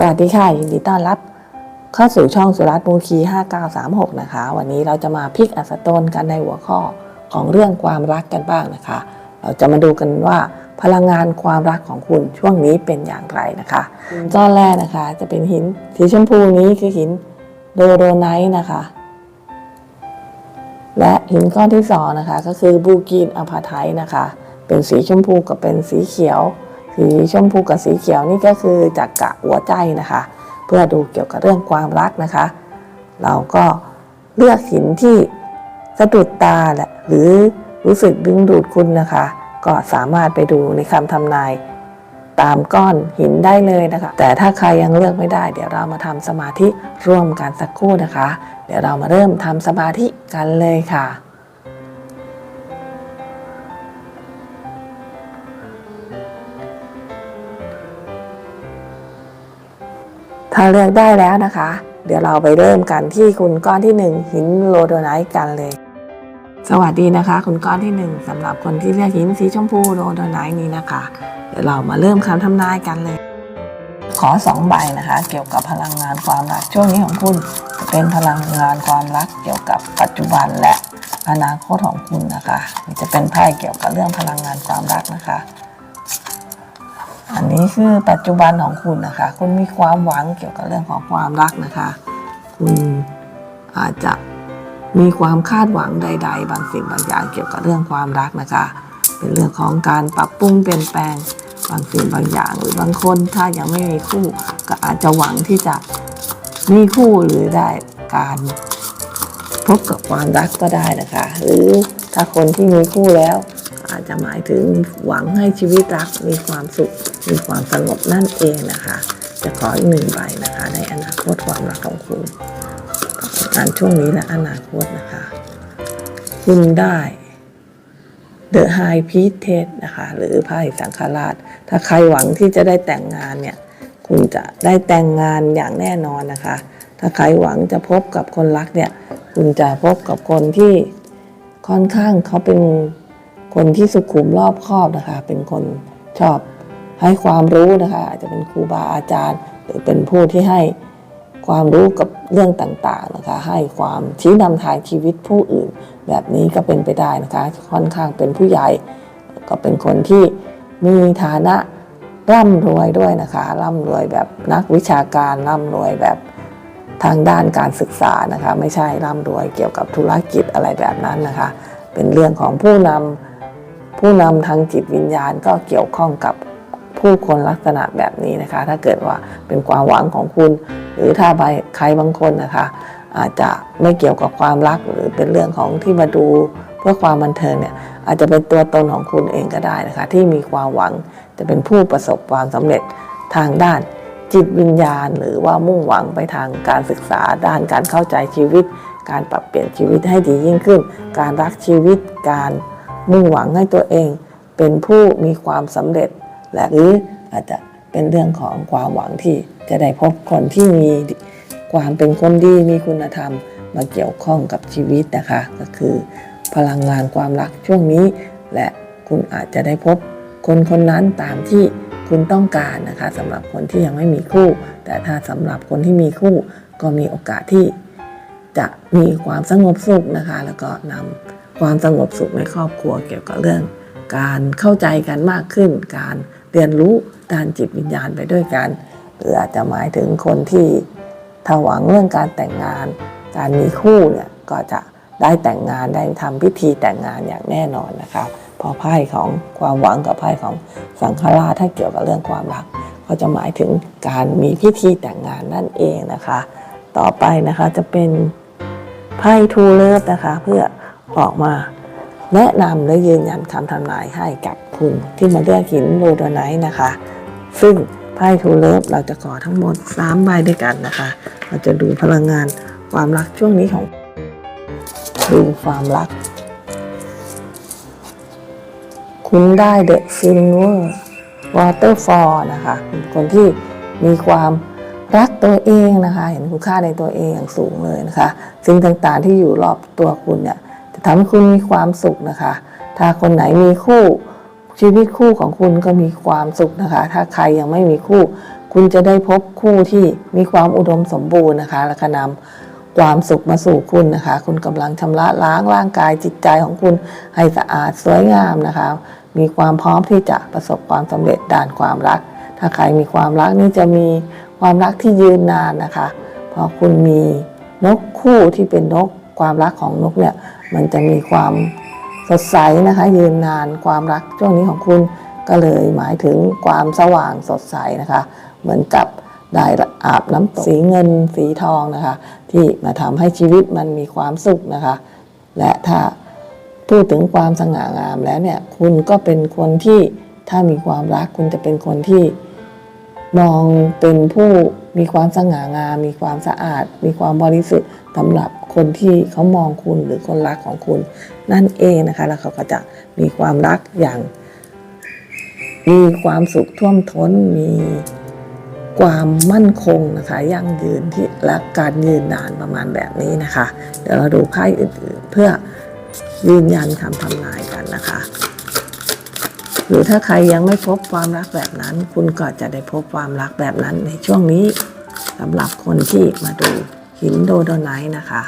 สวัสดีค่ะ ยินดีต้อนรับ เข้าสู่ช่องสุรัตน์มูคี 5936 นะคะ วันนี้เราจะมาพลิกอัสตนกันในหัวข้อของเรื่องความรักกันบ้างนะคะ เราจะมาดูกันว่าพลังงานความรักของคุณช่วงนี้เป็นอย่างไรนะคะก้อนแรกนะคะ จะเป็นหินสีชมพูนี้คือหินโดโรไนท์นะคะ และหินก้อนที่สองนะคะ ก็คือบูกีนอพาไทนะคะ เป็นสีชมพูกับเป็นสีเขียว สีชมพูกับสีเขียวนี่ก็คือจากกะหัวใจนะคะ เพื่อดูเกี่ยวกับเรื่องความรักนะคะ เราก็เลือกหินที่สะดุดตาแหละหรือรู้สึกดึงดูดคุณนะคะ ก็สามารถไปดูในคำทำนายตามก้อนหินได้เลยนะคะ แต่ถ้าใครยังเลือกไม่ได้ เดี๋ยวเรามาทำสมาธิร่วมกันสักครู่นะคะ เดี๋ยวเรามาเริ่มทำสมาธิกันเลยค่ะ ถ้าเลือกได้แล้วนะคะ เดี๋ยวเราไปเริ่มกันที่คุณก้อนที่หนึ่งหินโลโดไนท์กันเลย สวัสดีนะคะ คุณก้อนที่หนึ่งสำหรับคนที่เลือกหินสีชมพูโลโดไนท์นี้นะคะ เดี๋ยวเรามาเริ่มคำทำนายกันเลย ขอสองใบนะคะ เกี่ยวกับพลังงานความรักช่วงนี้ของคุณจะเป็นพลังงานความรักเกี่ยวกับปัจจุบันและอนาคตของคุณนะคะจะเป็นไพ่เกี่ยวกับเรื่องพลังงานความรักนะคะ อันนี้คือปัจจุบันของคุณนะคะ คุณมีความหวังเกี่ยวกับเรื่องของความรักนะคะ คุณอาจจะมีความคาดหวังใด ๆ บางสิ่งบางอย่างเกี่ยวกับเรื่องความรักนะคะ เป็นเรื่องของการปรับปรุงเปลี่ยนแปลงบางสิ่งบางอย่าง หรือบางคนถ้ายังไม่มีคู่ก็อาจจะหวังที่จะมีคู่หรือได้การพบกับความรักก็ได้นะคะ หรือถ้าคนที่มีคู่แล้ว อาจจะหมายถึงหวังให้ชีวิตรักมีความสุข มีความสงบนั่นเองนะคะ จะขออีกหนึ่งใบนะคะ ในอนาคตความรักของคุณงานช่วงนี้และอนาคตนะคะ คุณได้ The High Priestess นะคะ หรือไพ่สังฆราช ถ้าใครหวังที่จะได้แต่งงานเนี่ย คุณจะได้แต่งงานอย่างแน่นอนนะคะ ถ้าใครหวังจะพบกับคนรักเนี่ย คุณจะพบกับคนที่ค่อนข้างเขาเป็น คนที่สุขุมรอบคอบนะคะ เป็นคนชอบให้ความรู้นะคะ อาจจะเป็นครูบาอาจารย์ หรือเป็นผู้ที่ให้ความรู้กับเรื่องต่างๆนะคะ ให้ความชี้นำทางชีวิตผู้อื่น แบบนี้ก็เป็นไปได้นะคะ ค่อนข้างเป็นผู้ใหญ่ ก็เป็นคนที่มีฐานะร่ำรวยด้วยนะคะร่ำรวยแบบนักวิชาการร่ำรวยแบบทางด้านการศึกษานะคะ ไม่ใช่ร่ำรวยเกี่ยวกับธุรกิจอะไรแบบนั้นนะคะ เป็นเรื่องของผู้นำ ผู้นำทางจิตวิญญาณก็เกี่ยวข้องกับผู้คนลักษณะแบบนี้นะคะ ถ้าเกิดว่าเป็นความหวังของคุณ หรือถ้าใครบางคนนะคะ อาจจะไม่เกี่ยวกับความรักหรือเป็นเรื่องของที่มาดูเพื่อความบันเทิงเนี่ยอาจจะเป็นตัวตนของคุณเองก็ได้นะคะ ที่มีความหวังจะเป็นผู้ประสบความสำเร็จทางด้านจิตวิญญาณ หรือว่ามุ่งหวังไปทางการศึกษาด้านการเข้าใจชีวิต การปรับเปลี่ยนชีวิตให้ดียิ่งขึ้น การรักชีวิตการ มุ่งหวังให้ตัวเองเป็นผู้มีความสำเร็จ และหรืออาจจะเป็นเรื่องของความหวังที่จะได้พบคนที่มีความเป็นคนดีมีคุณธรรมมาเกี่ยวข้องกับชีวิตนะคะ ก็คือ พลังงานความรักช่วงนี้ และคุณอาจจะได้พบคนคนนั้นตามที่คุณต้องการนะคะสำหรับคนที่ยังไม่มีคู่ แต่ถ้าสำหรับคนที่มีคู่ก็มีโอกาสที่จะมีความสงบสุขนะคะ แล้วก็นำ ความสงบสุขในครอบครัวเกี่ยวกับเรื่อง การเข้าใจกันมากขึ้น การเรียนรู้ด้านจิตวิญญาณไปด้วยกันหรืออาจจะหมายถึงคนที่ถ้าหวังเรื่องการแต่งงาน การมีคู่เนี่ยก็จะได้แต่งงานได้ทำพิธีแต่งงานอย่างแน่นอนนะครับพราะไพ่ของความหวังกับไพ่ของสังฆราชถ้าเกี่ยวกับเรื่องความรัก ก็จะหมายถึงการมีพิธีแต่งงานนั่นเองนะคะ ต่อไปนะคะจะเป็นไพ่ทูเลิฟนะคะ เพื่อ ออกมาแนะนำและยืนยันคำทำนายให้กับคุณที่มาเลือกหินโรโดไนท์นะคะ ซึ่งไพ่ทูเลิฟเราจะขอทั้งหมด3ใบด้วยกันนะคะ เราจะดูพลังงานความรักช่วงนี้ของ ดูความรัก คุณได้เดอะซิลเวอร์วอเตอร์ฟอลนะคะคนที่มีความรักตัวเองนะคะ เห็นคุณค่าในตัวเองอย่างสูงเลยนะคะ สิ่งต่างๆที่อยู่รอบตัวคุณเนี่ย ทำให้คุณมีความสุขนะคะ ถ้าคนไหนมีคู่ชีวิตคู่ของคุณก็มีความสุขนะคะ ถ้าใครยังไม่มีคู่ คุณจะได้พบคู่ที่มีความอุดมสมบูรณ์นะคะและก็นำความสุขมาสู่คุณนะคะ คุณกำลังชำระล้างร่างกายจิตใจของคุณให้สะอาดสวยงามนะคะ มีความพร้อมที่จะประสบความสำเร็จด้านความรัก ถ้าใครมีความรักนี่จะมีความรักที่ยืนนานนะคะ เพราะคุณมีนกคู่ที่เป็นนก ความรักของนกเนี่ยมันจะมีความสดใสนะคะ ยืนนานความรักช่วงนี้ของคุณก็เลยหมายถึงความสว่างสดใสนะคะ เหมือนกับได้อาบน้ำตกสีเงินสีทองนะคะ ที่มาทำให้ชีวิตมันมีความสุขนะคะ และถ้าพูดถึงความสง่างามแล้วเนี่ยคุณก็เป็นคนที่ถ้ามีความรักคุณจะเป็นคนที่มองเป็นผู้ มีความสง่างาม มีความสะอาด มีความบริสุทธิ์สำหรับคนที่เขามองคุณหรือคนรักของคุณ นั่นเองนะคะ แล้วเขาก็จะมีความรักอย่าง มีความสุขท่วมท้นมีความมั่นคงนะคะยั่งยืนที่และการยืนนานประมาณแบบนี้นะคะ เดี๋ยวเราดูไพ่อื่นๆ เพื่อยืนยันคำทำนายกันนะคะ หรือถ้าใครยังไม่พบความรักแบบนั้น คุณก็จะได้พบความรักแบบนั้นในช่วงนี้สำหรับคนที่มาดูหินโดโดไนท์นะคะ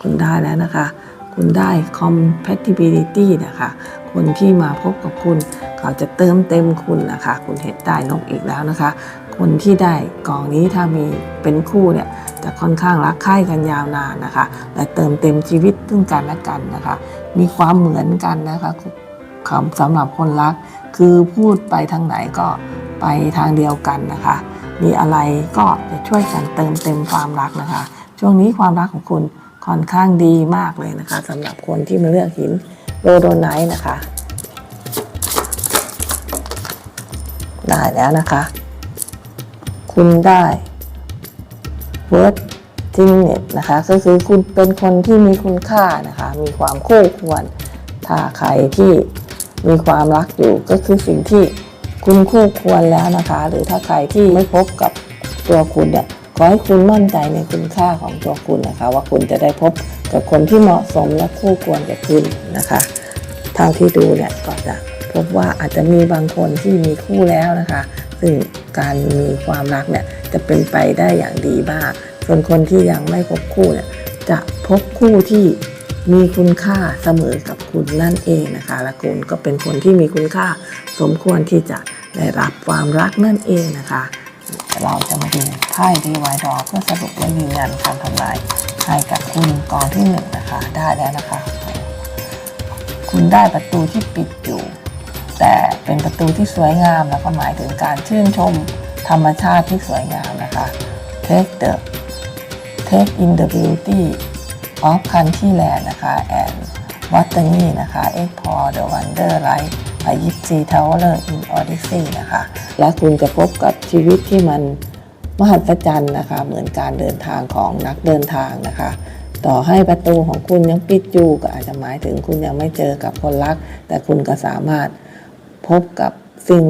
คุณได้แล้วนะคะ คุณได้ compatibility นะคะ คนที่มาพบกับคุณ เขาจะเติมเต็มคุณนะคะ คุณเห็นได้นกอีกแล้วนะคะ คนที่ได้กองนี้ถ้ามีเป็นคู่เนี่ยจะค่อนข้างรักใคร่กันยาวนานนะคะ และเติมเต็มชีวิตซึ่งกันและกันนะคะ มีความเหมือนกันนะคะ สำหรับคนรัก คือพูดไปทางไหนก็ไปทางเดียวกันนะคะ มีอะไรก็จะช่วยกันเติมเต็มความรักนะคะ ช่วงนี้ความรักของคุณค่อนข้างดีมากเลยนะคะสำหรับคนที่มาเลือกหินโรโดไนท์นะคะได้แล้วนะคะ คุณได้เวิร์ดจิงเน็ตนะคะก็คือคุณเป็นคนที่มีคุณค่านะคะ มีความคู่ควร ถ้าใครที่ มีความรักอยู่ก็คือสิ่งที่คุณคู่ควรแล้วนะคะ หรือถ้าใครที่ไม่พบกับตัวคุณเนี่ยขอให้คุณมั่นใจในคุณค่าของตัวคุณนะคะ ว่าคุณจะได้พบกับคนที่เหมาะสมและคู่ควรกับคุณนะคะเท่าที่ดูเนี่ยก็จะพบว่าอาจจะมีบางคนที่มีคู่แล้วนะคะ ซึ่งการมีความรักเนี่ยจะเป็นไปได้อย่างดีมากส่วนคนที่ยังไม่พบคู่เนี่ยจะพบคู่ที่ มีคุณค่าเสมอกับคุณนั่นเองนะคะ และคุณก็เป็นคนที่มีคุณค่าสมควรที่จะได้รับความรักนั่นเองนะคะ เราจะมาดูไพ่ดีไวดอเพื่อสรุปและยืนยันคำทำนายให้กับคุณกองที่หนึ่งนะคะ ได้แล้วนะคะ คุณได้ประตูที่ปิดอยู่ แต่เป็นประตูที่สวยงามแล้วก็หมายถึงการชื่นชมธรรมชาติที่สวยงามนะคะ take the take in the beauty of countryland นะคะ and botany นะคะ explore the wonder light a y i p s y tower in odyssey นะคะ และคุณจะพบกับชีวิตที่มันมหัศจรรย์นะคะ เหมือนการเดินทางของนักเดินทางนะคะ ต่อให้ประตูของคุณยังปิดอยู่ก็อาจจะหมายถึงคุณยังไม่เจอกับคนรัก แต่คุณก็สามารถพบกับสิ่ง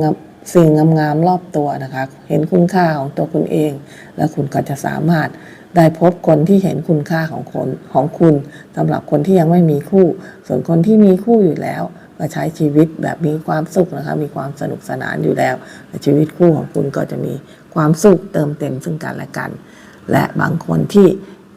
สิ่งงามๆรอบตัวนะคะ เห็นคุณค่าของตัวคุณเอง แล้วคุณก็จะสามารถ ได้พบคนที่เห็นคุณค่าของคนของคุณสำหรับคนที่ยังไม่มีคู่ ส่วนคนที่มีคู่อยู่แล้ว ก็ใช้ชีวิตแบบมีความสุขนะคะ มีความสนุกสนานอยู่แล้วแชีวิตคู่ของคุณก็จะมีความสุขเติมเต็มซึ่งกันและกัน และบางคนที่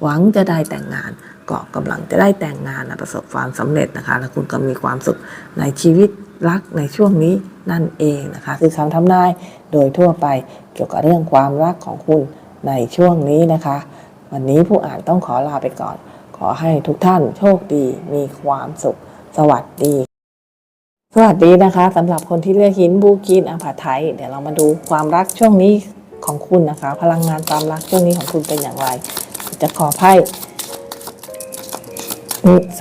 หวังจะได้แต่งงานก็กำลังจะได้แต่งงานนะประสบความสำเร็จนะคะ และคุณก็มีความสุขในชีวิตรักในช่วงนี้นั่นเองนะคะคือคำทำนายโดยทั่วไปเกี่ยวกับเรื่องความรักของคุณในช่วงนี้นะคะ วันนี้ผู้อ่านต้องขอลาไปก่อน ขอให้ทุกท่านโชคดี มีความสุข สวัสดี สวัสดีนะคะสำหรับคนที่เลือกหินบูกินอาผาไทย เดี๋ยวเรามาดูความรักช่วงนี้ของคุณนะคะ พลังงานความรักช่วงนี้ของคุณเป็นอย่างไร จะขอไพ่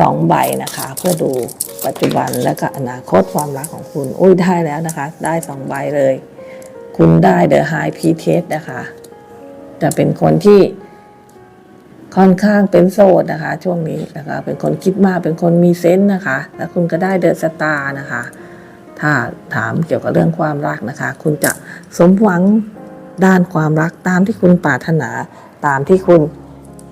สองใบนะคะ เพื่อดูปัจจุบันและก็อนาคตความรักของคุณ อุ้ยได้แล้วนะคะ ได้สองใบเลย คุณได้เดอะไฮพีเทสนะคะ จะเป็นคนที่ ค่อนข้างเป็นโสดนะคะ ช่วงนี้นะคะ เป็นคนคิดมากเป็นคนมีเซนส์นะคะ แล้วคุณก็ได้เดอะสตาร์นะคะ ถ้าถามเกี่ยวกับเรื่องความรักนะคะ คุณจะสมหวังด้านความรักตามที่คุณปรารถนาตามที่คุณ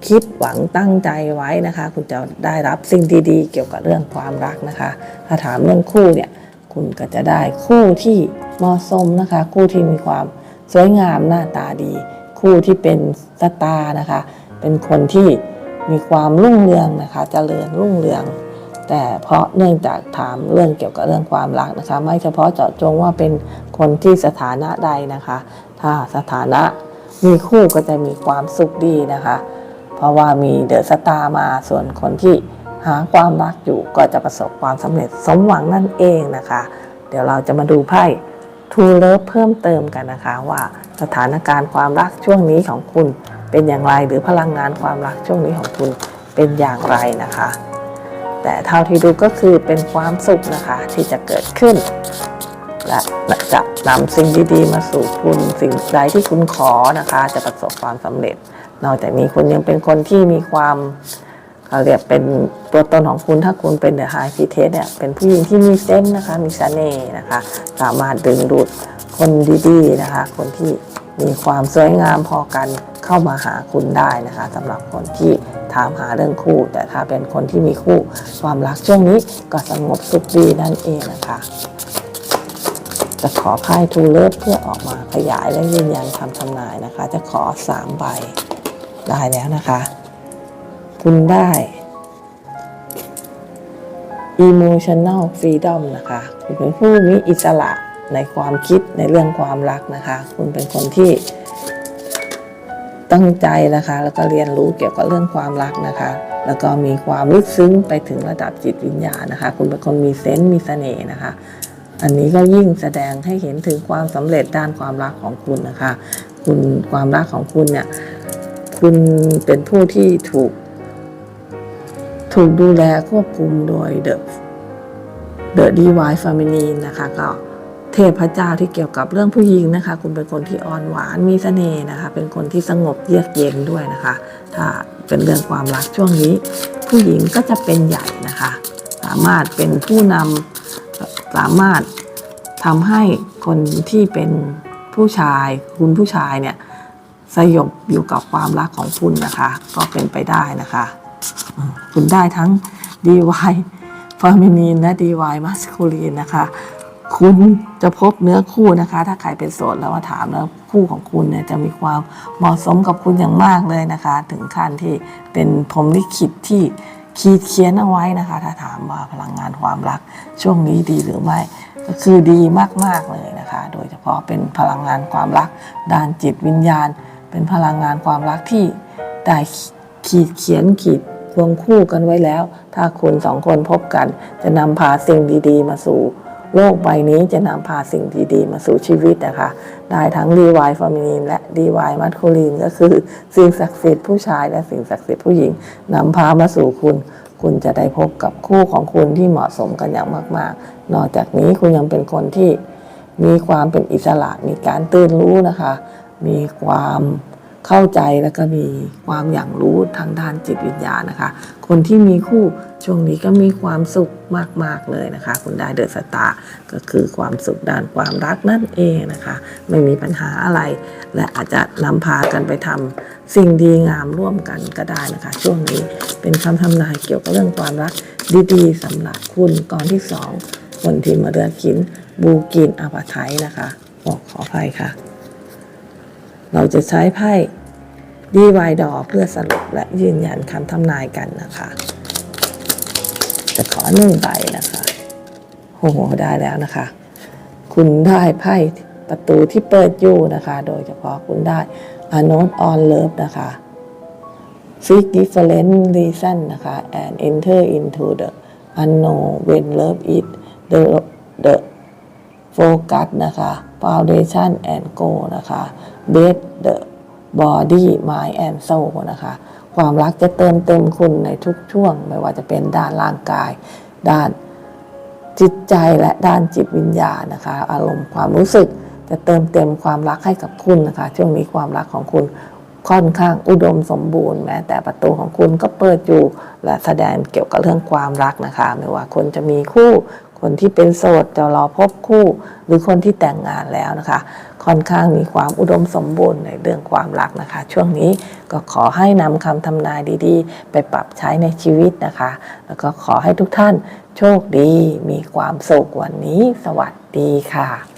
คิดหวังตั้งใจไว้นะคะ คุณจะได้รับสิ่งดีๆ เกี่ยวกับเรื่องความรักนะคะ ถ้าถามเรื่องคู่เนี่ยคุณก็จะได้คู่ที่เหมาะสมนะคะ คู่ที่มีความสวยงามหน้าตาดี คู่ที่เป็นสตาร์นะคะ เป็นคนที่มีความรุ่งเรืองนะคะเจริญรุ่งเรือง แต่เพราะเนื่องจากถามเรื่องเกี่ยวกับเรื่องความรักนะคะ ไม่เฉพาะเจาะจงว่าเป็นคนที่สถานะใดนะคะ ถ้าสถานะมีคู่ก็จะมีความสุขดีนะคะ เพราะว่ามีเดอะสตาร์มาส่วนคนที่หาความรักอยู่ก็จะประสบความสำเร็จสมหวังนั่นเองนะคะ เดี๋ยวเราจะมาดูไพ่ทูเลิฟเพิ่มเติมกันนะคะว่าสถานการณ์ความรักช่วงนี้ของคุณ เป็นอย่างไรหรือพลังงานความรักช่วงนี้ของคุณเป็นอย่างไรนะคะ แต่เท่าที่ดูก็คือเป็นความสุขนะคะที่จะเกิดขึ้น และจะนำสิ่งดีๆ มาสู่คุณสิ่งใดที่คุณขอนะคะ จะประสบความสำเร็จ นอกจากนี้คุณยังเป็นคนที่มีความเขาเรียกเป็นตัวตนของคุณถ้าคุณเป็นเดอะไฮพีเทสเนี่ยเป็นผู้หญิงที่มีเซนนะคะมีเสน่ห์นะคะ สามารถดึงดูดคนดีๆนะคะ คนที่ มีความสวยงามพอกันเข้ามาหาคุณได้นะคะสำหรับคนที่ถามหาเรื่องคู่ แต่ถ้าเป็นคนที่มีคู่ความรักช่วงนี้ก็สงบสุขดีนั่นเองนะคะจะขอไพ่ทูเลิฟเพื่อออกมาขยายและยืนยันคำทำนายนะคะ จะขอสามใบได้แล้วนะคะ คุณได้ emotional freedom นะคะคุณเป็นผู้มีอิสระ ในความคิดในเรื่องความรักนะคะ คุณเป็นคนที่ตั้งใจนะคะ แล้วก็เรียนรู้เกี่ยวกับเรื่องความรักนะคะ แล้วก็มีความลึกซึ้งไปถึงระดับจิตวิญญาณนะคะ คุณเป็นคนมีเซนส์มีเสน่ห์นะคะ อันนี้ก็ยิ่งแสดงให้เห็นถึงความสำเร็จด้านความรักของคุณนะคะ คุณความรักของคุณเนี่ยคุณเป็นผู้ที่ถูก ถูกดูแลควบคุมโดยเดอะเดอะดีวายฟามินีนะคะก็ เทพเจ้าที่เกี่ยวกับเรื่องผู้หญิงนะคะ คุณเป็นคนที่อ่อนหวานมีเสน่ห์นะคะ เป็นคนที่สงบเยือกเย็นด้วยนะคะ ถ้าเป็นเรื่องความรักช่วงนี้ ผู้หญิงก็จะเป็นใหญ่นะคะ สามารถเป็นผู้นำสามารถทำให้คนที่เป็นผู้ชาย คุณผู้ชายเนี่ยสยบอยู่กับความรักของคุณนะคะ ก็เป็นไปได้นะคะ คุณได้ทั้ง DY Feminine และ DY Masculine นะคะ คุณจะพบเนื้อคู่นะคะ ถ้าใครเป็นโสดแล้วมาถามแล้วคู่ของคุณเนี่ยจะมีความเหมาะสมกับคุณอย่างมากเลยนะคะ ถึงขั้นที่เป็นพรหมลิขิตที่ขีดเขียนเอาไว้นะคะ ถ้าถามว่าพลังงานความรักช่วงนี้ดีหรือไม่ ก็คือดีมาก ๆ เลยนะคะ โดยเฉพาะเป็นพลังงานความรัก ด้านจิตวิญญาณ เป็นพลังงานความรักที่ได้ขีดเขียนขีดควงคู่กันไว้แล้ว ถ้าคุณสองคนพบกัน จะนำพาสิ่งดี ๆ มาสู่ โลกใบนี้จะนำพาสิ่งดีๆ มาสู่ชีวิตนะคะ ได้ทั้ง DY Feminine และ DY Masculine ก็คือสิ่งศักดิ์สิทธิ์ผู้ชายและสิ่งศักดิ์สิทธิ์ผู้หญิงนำพามาสู่คุณ คุณจะได้พบกับคู่ของคุณที่เหมาะสมกันอย่างมาก ๆ นอกจากนี้คุณยังเป็นคนที่มีความเป็นอิสระมีการตื่นรู้นะคะ มีความ เข้าใจแล้วก็มีความอย่างรู้ทางด้านจิตวิญญาณนะคะ คนที่มีคู่ช่วงนี้ก็มีความสุขมาก ๆ เลยนะคะ คุณได้เดอะสตาร์ก็คือความสุขด้านความรักนั่นเองนะคะ ไม่มีปัญหาอะไร และอาจจะนำพากันไปทำสิ่งดีงามร่วมกันก็ได้นะคะ ช่วงนี้เป็นคำทำนายเกี่ยวกับเรื่องความรักดีๆสำหรับคุณก่อนที่สองคนที่มาเดือนกินบูกินอาปาไทยนะคะขอกขออภัยค่ะ เราจะใช้ไพ่ดีวายดอเพื่อสรุปและยืนยันคำทำนายกันนะคะจะขอหนึ่งใบนะคะโอ้โหได้แล้วนะคะ คุณได้ไพ่ประตูที่เปิดอยู่นะคะ โดยเฉพาะคุณได้ a note on love นะคะ seek different reason นะคะ and enter into the unknown when love is the the focus นะคะ foundation and goal นะคะ base the body mind and soul นะคะ ความรักจะเติมเต็มคุณในทุกช่วง ไม่ว่าจะเป็นด้านร่างกาย ด้านจิตใจและด้านจิตวิญญาณนะคะ อารมณ์ความรู้สึกจะเติมเต็มความรักให้กับคุณนะคะ ช่วงนี้ความรักของคุณค่อนข้างอุดมสมบูรณ์แม้แต่ประตูของคุณก็เปิดอยู่และแสดงเกี่ยวกับเรื่องความรักนะคะ ไม่ว่าคนจะมีคู่ คนที่เป็นโสดจะรอพบคู่ หรือคนที่แต่งงานแล้วนะคะ ค่อนข้างมีความอุดมสมบูรณ์ในเรื่องความรักนะคะ ช่วงนี้ก็ขอให้นำคำทำนายดีๆ ไปปรับใช้ในชีวิตนะคะ แล้วก็ขอให้ทุกท่านโชคดีมีความสุขวันนี้ สวัสดีค่ะ